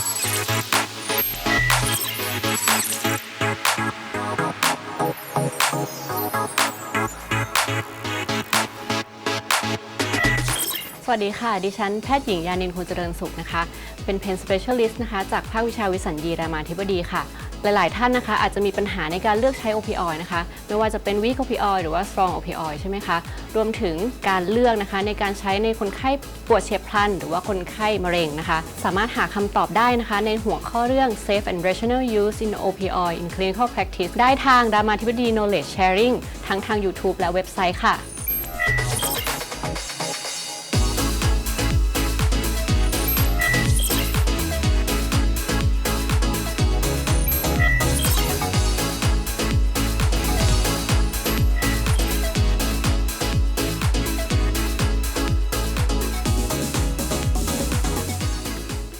สวัสดีค่ะ ดิฉันแพทย์หญิงยานินคุณเจริญสุขนะคะ เป็นเพนสเปเชียลิสต์นะคะ จากภาควิชาวิสัญญีรามาธิบดีค่ะ หลาย ๆ ท่านนะคะอาจจะมีปัญหาในการเลือกใช้ opioid นะคะไม่ว่าจะเป็น weak opioid หรือว่า strong opioid ใช่ไหมคะรวมถึงการเลือกนะคะในการใช้ในคนไข้ปวดเฉียบพลัน หรือว่าคนไข้มะเร็งนะคะ สามารถหาคำตอบได้นะคะ ในหัวข้อเรื่อง safe and rational use in opioid in clinical practice ได้ทางรามาธิบดี knowledge sharing ทั้งทาง YouTube และเว็บไซต์ค่ะ